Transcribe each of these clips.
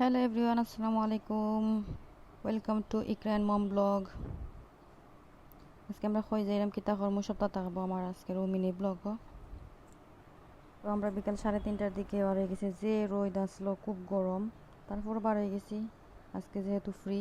Hello everyone আসসালামু আলাইকুম welcome to Ikran mom blog আজকে আমরা হয়ে যাইলাম কিতা কর্ম, সপ্তাহ থাকব আমার আজকের মিনি ব্লগ তো আমরা বিকাল সাড়ে তিনটার দিকে বার হয়ে গেছি, যে রোদ আসলো খুব গরম, তারপর বার হয়ে গেছি। আজকে যেহেতু ফ্রি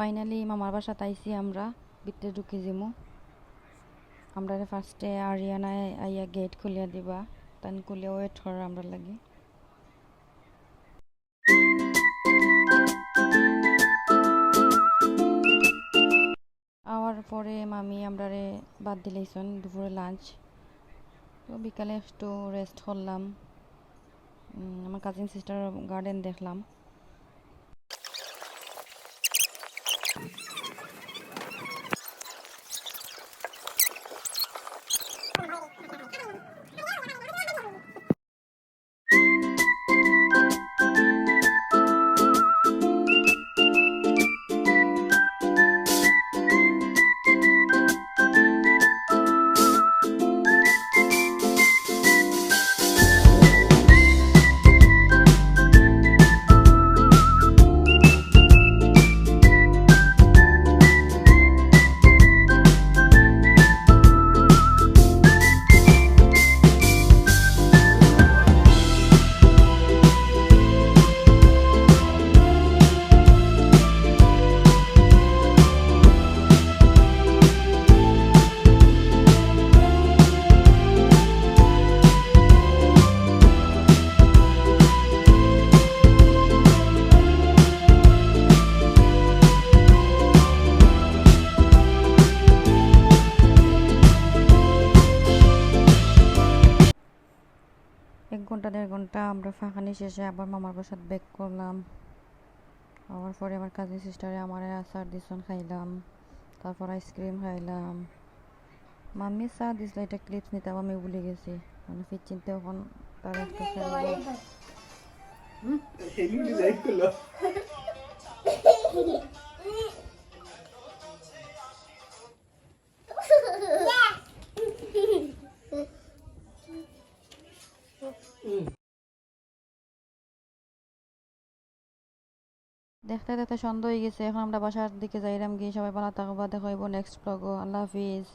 ফাইনালি মামার বাসা তাইছি আমরা ভিতরে ঢুকে যাব আমরা ফার্স্টে আরিয়ানায় আইয়া গেট খুলিয়া দিবা, তান খুলিয়া ওয়েট করার আমরা লাগি। আওয়ার পরে মামি আমরারে বাদ দিলেইছন দুপুরে লাঞ্চ তো বিকালে একটু রেস্ট করলাম। আমার কাজিন সিস্টার গার্ডেন দেখলাম। এক ঘণ্টা দেড় ঘণ্টা আমরা ফাঁকানি শেষে আবার মামার প্রসাদ ব্যাক করলাম। আবার পরে আমার কাজিন সিস্টারে আমার আচার দিছন খাইলাম। তারপর আইসক্রিম খাইলাম। মাম্মি চা দিছিল এটা ক্লিপস নিতাম আমি ভুলে গেছি। মানে ফির চিনতে এখন তার একটা দেখতে দেখতে সন্ধ্যা হয়ে গেছে, এখন আমরা বাসার দিকে যাইলাম গিয়ে সবাই ভালো থাকবা দেখো নেক্সট ব্লগ আল্লাহ হাফিজ।